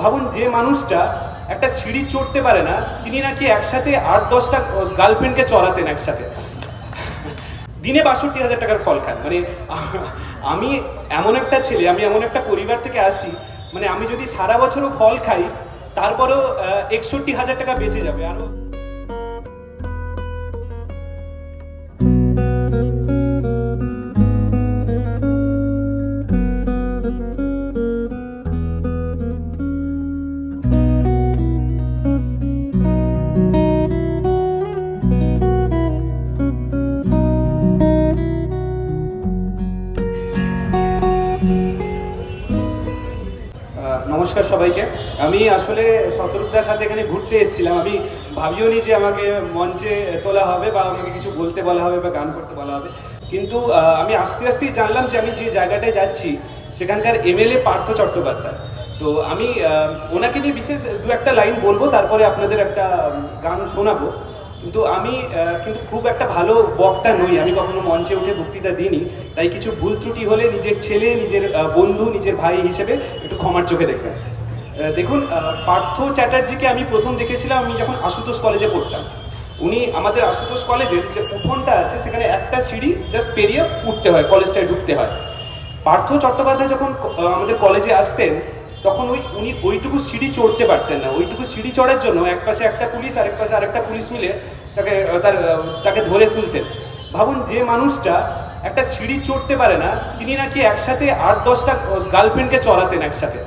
ভাবুন যে মানুষটা একটা সিঁড়ি চড়তে পারে না, তিনি নাকি একসাথে আট, দশটা গার্লফ্রেন্ডকে চড়াতেন একসাথে। দিনে বাষট্টি হাজার টাকার ফল খান। মানে আমি এমন একটা ছেলে, আমি এমন একটা পরিবার থেকে আসি মানে আমি যদি সারা বছরও ফল খাই, তারপরেও একষট্টি হাজার টাকা বেঁচে যাবে। আরও সবাইকে। আমি আসলে শতরূপদার সাথে এখানে ঘুরতে এসেছিলাম। আমি ভাবিও নি যে আমাকে মঞ্চে তোলা হবে বা আমাকে কিছু বলতে বলা হবে বা গান করতে বলা হবে। কিন্তু আমি আস্তে আস্তেই জানলাম যে আমি যে জায়গাটায় যাচ্ছি, সেখানকার এমএলএ পার্থ চট্টোপাধ্যায়। তো আমি ওনাকে নিয়ে বিশেষ দু একটা লাইন বলব, তারপরে আপনাদের একটা গান শোনাবো। কিন্তু আমি কিন্তু খুব একটা ভালো বক্তা নই। আমি কখনো মঞ্চে উঠে বক্তৃতা দিইনি। তাই কিছু ভুল ত্রুটি হলে নিজের ছেলে, নিজের বন্ধু, নিজের ভাই হিসেবে একটু ক্ষমার চোখে দেখবেন। দেখুন পার্থ চ্যাটার্জিকে আমি প্রথম দেখেছিলাম, আমি যখন আশুতোষ কলেজে পড়তাম। উনি আমাদের আশুতোষ কলেজের যে উঠোনটা আছে, সেখানে একটা সিঁড়ি জাস্ট পেরিয়ে উঠতে হয়, কলেজটায় ঢুকতে হয়। পার্থ চট্টোপাধ্যায় যখন আমাদের কলেজে আসতেন, তখন ওই, উনি ওইটুকু সিঁড়ি চড়তে পারতেন না। ওইটুকু সিঁড়ি চড়ার জন্য এক পাশে একটা পুলিশ, আরেক পাশে আরেকটা পুলিশ মিলে তাকে তার তাকে ধরে তুলতেন। ভাবুন, যে মানুষটা একটা সিঁড়ি চড়তে পারে না, তিনি নাকি একসাথে আট দশটা গার্লফ্রেন্ডকে চড়াতেন একসাথে।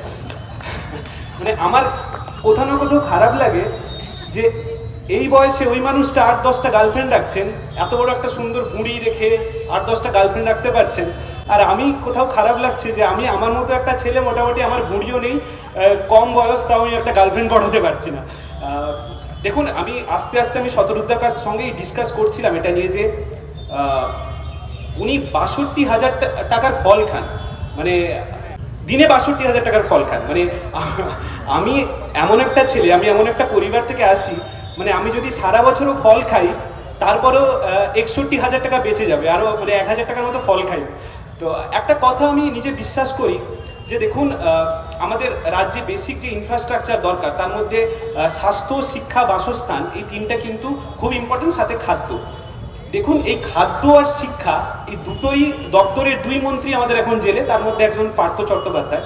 মানে আমার কোথাও না কোথাও খারাপ লাগে যে এই বয়সে ওই মানুষটা আট দশটা গার্লফ্রেন্ড রাখছেন, এত বড় একটা সুন্দর ভুঁড়ি রেখে আট দশটা গার্লফ্রেন্ড রাখতে পারছেন। আর আমি কোথাও খারাপ লাগছে যে আমি আমার মতো একটা ছেলে মোটামুটি আমার ভুঁড়িও নেই কম বয়স তাও আমি একটা গার্লফ্রেন্ড পড়াতে পারছি না। দেখুন, আমি আস্তে আস্তে আমি শতরুদ্দার সঙ্গেই ডিসকাস করছিলাম এটা নিয়ে যে উনি বাষট্টি হাজার টাকার ফল খান। মানে দিনে বাষট্টি হাজার টাকার ফল খান। মানে আমি এমন একটা ছেলে, আমি এমন একটা পরিবার থেকে আসি মানে আমি যদি সারা বছরও ফল খাই, তারপরেও একষট্টি হাজার টাকা বেঁচে যাবে আরও মানে এক হাজার টাকার মতো ফল খাই। তো একটা কথা আমি নিজে বিশ্বাস করি, যে দেখুন আমাদের রাজ্যে বেসিক যে ইনফ্রাস্ট্রাকচার দরকার, তার মধ্যে স্বাস্থ্য, শিক্ষা, বাসস্থান, এই তিনটা কিন্তু খুব ইম্পর্টেন্ট সাথে খাদ্য। দেখুন, এই খাদ্য আর শিক্ষা এই দুটোই দপ্তরের দুই মন্ত্রী আমাদের এখন জেলে, তার মধ্যে একজন পার্থ চট্টোপাধ্যায়।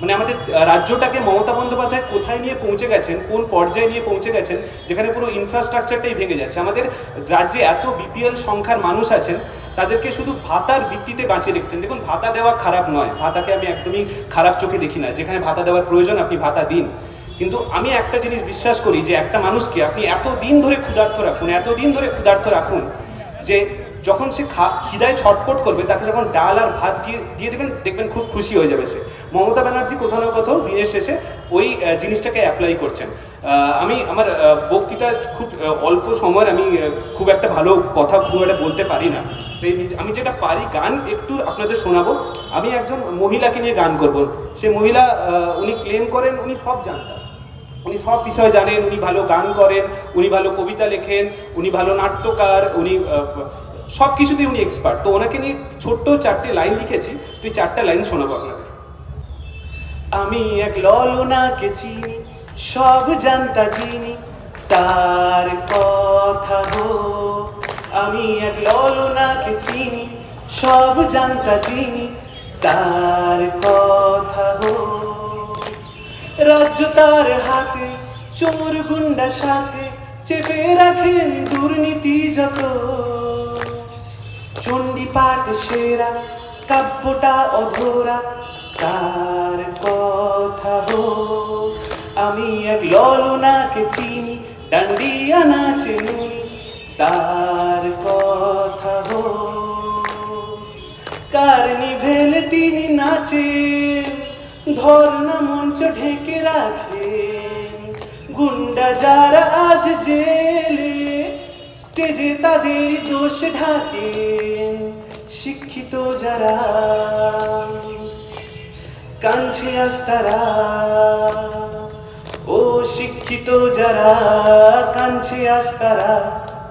মানে আমাদের রাজ্যটাকে মমতা বন্দ্যোপাধ্যায় কোথায় নিয়ে পৌঁছে গেছেন, কোন পর্যায়ে নিয়ে পৌঁছে গেছেন, যেখানে পুরো ইনফ্রাস্ট্রাকচারটাই ভেঙে যাচ্ছে। আমাদের রাজ্যে এত বিপিএল সংখ্যার মানুষ আছেন, তাদেরকে শুধু ভাতার ভিত্তিতে বাঁচিয়ে রেখেছেন। দেখুন, ভাতা দেওয়া খারাপ নয়, ভাতাকে আমি একদমই খারাপ চোখে দেখি না, যেখানে ভাতা দেওয়ার প্রয়োজন, আপনি ভাতা দিন। কিন্তু আমি একটা জিনিস বিশ্বাস করি যে একটা মানুষকে আপনি এত দিন ধরে ক্ষুধার্ত রাখুন এত দিন ধরে ক্ষুধার্ত রাখুন যে যখন সে খিদায় ছটপট করবে, তাকে যখন ডাল আর ভাত দিয়ে দিয়ে দেবেন, দেখবেন খুব খুশি হয়ে যাবে সে। মমতা ব্যানার্জি কোথাও না কোথাও দিনের শেষে ওই জিনিসটাকে অ্যাপ্লাই করছেন। আমি আমার বক্তৃতা খুব অল্প সময়ের, আমি খুব একটা ভালো কথা খুব একটা বলতে পারি না। নিজ- আমি যেটা পারি গান একটু আপনাদের শোনাবো। আমি একজন মহিলাকে নিয়ে গান করব। সে মহিলা উনি ক্লেম করেন, উনি সব জানতেন। উনি সব বিষয় জানেন, উনি ভালো গান করেন, উনি ভালো কবিতা লেখেন, উনি ভালো নাট্যকার, উনি সব কিছুতেই উনি এক্সপার্ট তো ওনাকে নিয়ে ছোট্ট চারটে লাইন লিখেছি। তুই চারটা লাইন শোনাবো আপনাদের। আমি এক ললনাকে চিনি সব জানতা চিনি তার কথা হো আমি এক ললনাকে চিনি সব জানতা চিনি তার কথা হো রাজ্য তার হাতে চোর গুন্ডা সাথে চেপে রাখেন দুর্নীতি যত। চণ্ডী পাঠ সেরা, কাব্যটা অধরা, তার কথা হো। আমি এক ললনাকে চিনি, ডান্ডিয়া নাচে নুনি, তার কথা হো। কার্নিভেলে তিনি নাচে ধর্ণা মঞ্চ ঢেকে রাখেন গুন্ডা যারা আজ জেলে, স্টেজে তাদের দোষ ঢাকেন শিক্ষিত যারা কাঞ্ছে আস্তারা ও শিক্ষিত যারা কাঞ্ছে আস্তারা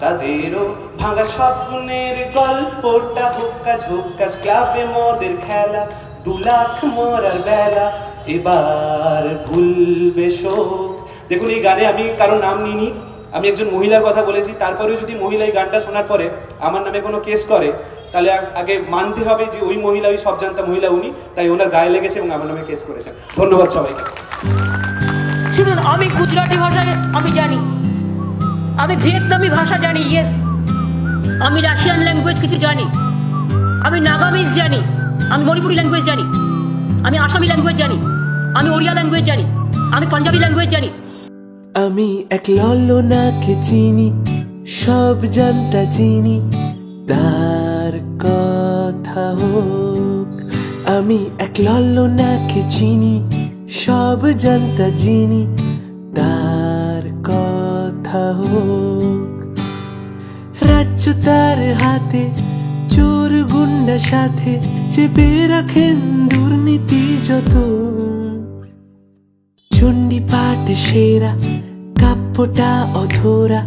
তাদেরও ভাঙা স্বপ্নের গল্পটা হুক্কা ঝুক্কা, ক্লাবে মদের খেলা, দু লাখ মরার বেলা। এবার ভুলবে শোক। দেখুন, এই গানে আমি কারও নাম নিইনি। আমি একজন মহিলার কথা বলেছি। তারপরেও যদি মহিলা এই গানটা শোনার পরে আমার নামে কোনো কেস করে, তাহলে আগে মানতে হবে যে ওই মহিলা, ওই সব জানতা মহিলা, উনি তাই ওনার গায়ে লেগেছে এবং আমার নামে কেস করেছেন। ধন্যবাদ সবাইকে। শুনুন, আমি গুজরাটি ভাষা আমি জানি। আমি ভিয়েতনামি ভাষা জানি ইয়েস আমি রাশিয়ান ল্যাঙ্গুয়েজ কিছু জানি। আমি নাগামিজ জানি। আমি মণিপুরি ল্যাঙ্গুয়েজ জানি। আমি আসামি ল্যাঙ্গুয়েজ জানি, আমি ওড়িয়া ল্যাঙ্গুয়েজ জানি, আমি পাঞ্জাবি ল্যাঙ্গুয়েজ জানি। আমি এক ললনাকে চিনি, সব জানতা চিনি, তার কথা হোক। আমি এক ললনাকে চিনি, সব জানতা চিনি, তার কথা হোক। রাজ্য তার হাতে চোর গুন্ডা সাথে চেপে রাখেন দুর্নীতি যত। চণ্ডী পাঠ সেরা, কাব্যটা অধরা,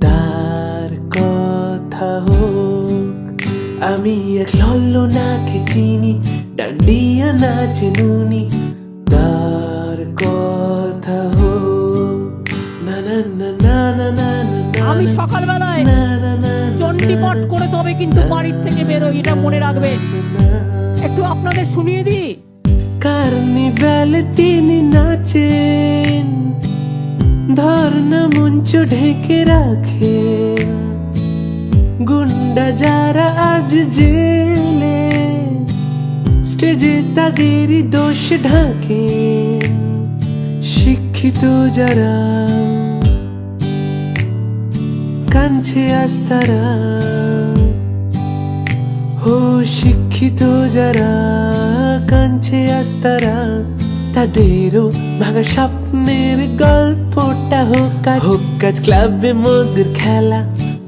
তার কথা হোক। আমি এক লল্লনাকে চিনি, ডান্ডিয়া নাচে নুনি কিন্তু বাড়ির থেকে বেরোই এটা মনে রাখবে। একটু আপনাদের শুনিয়ে দিই। কার্নিভ্যালে তিনি নাচেন, ধর্ণা মঞ্চ ঢেকে রাখে গুন্ডা যারা আজ জেলে, স্টেজে তাদেরই দোষ ঢাকে শিক্ষিত যারা কাঞ্ছে আজ তারা হো শিক্ষিত যারা কাঞ্ছে আস্তারা তাদেরও ভাঙা স্বপ্নের গল্পটা হোক আজ। হোক আজ ক্লাবে মোদের খেলা,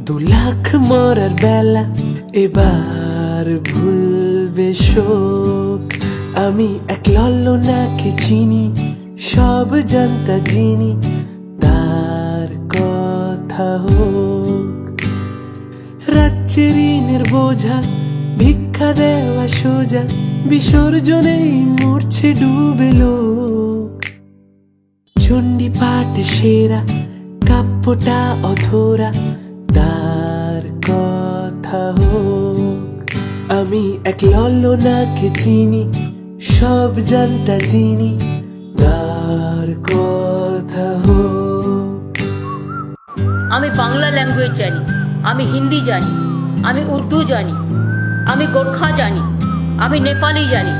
দু লাখ মরার বেলা। এবার ভুলবে শোক, আমি এক লল্লনাকে চিনি, সব জানতা চিনি তার কথা হোক। রাজ্যের ঋণের বোঝা ভিক্ষা দেওয়া সোজা, বিসর্জনেই মরছে ডুবে লোক। পাঠ সেরা, কাব্যটা অধরা, তার কথা হোক। আমি এক লল্লনাকে চিনি, সব জানতা চিনি, তার কথা হোক। আমি বাংলা ল্যাঙ্গুয়েজ জানি, আমি হিন্দি জানি, আমি উর্দু জানি আমি গোর্খা জানি, আমি নেপালি জানি।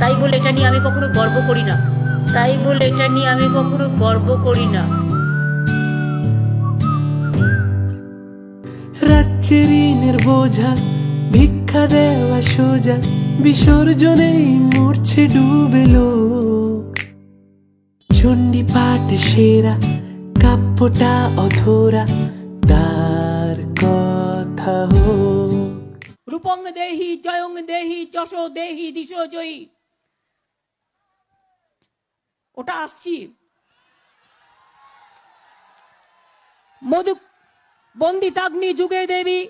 তাই বলে এটা নিয়ে আমি কখনো গর্ব করি না। তাই বলে এটা নিয়ে আমি কখনো গর্ব করি না। রাজ্যের ঋণের বোঝা, ভিক্ষা দেওয়া সোজা, বিসর্জনেই মরছে ডুবে লোক। পাঠ সেরা, কাব্যটা অধরা, তার কথা রূপং দেহি জয়ং দেহি যশো দেহি দিশ জয়ী ওটা আসছি। মধু বন্দিতাগ্নি যুগে দেবী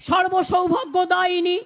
সর্বসৌভাগ্য দায়িনী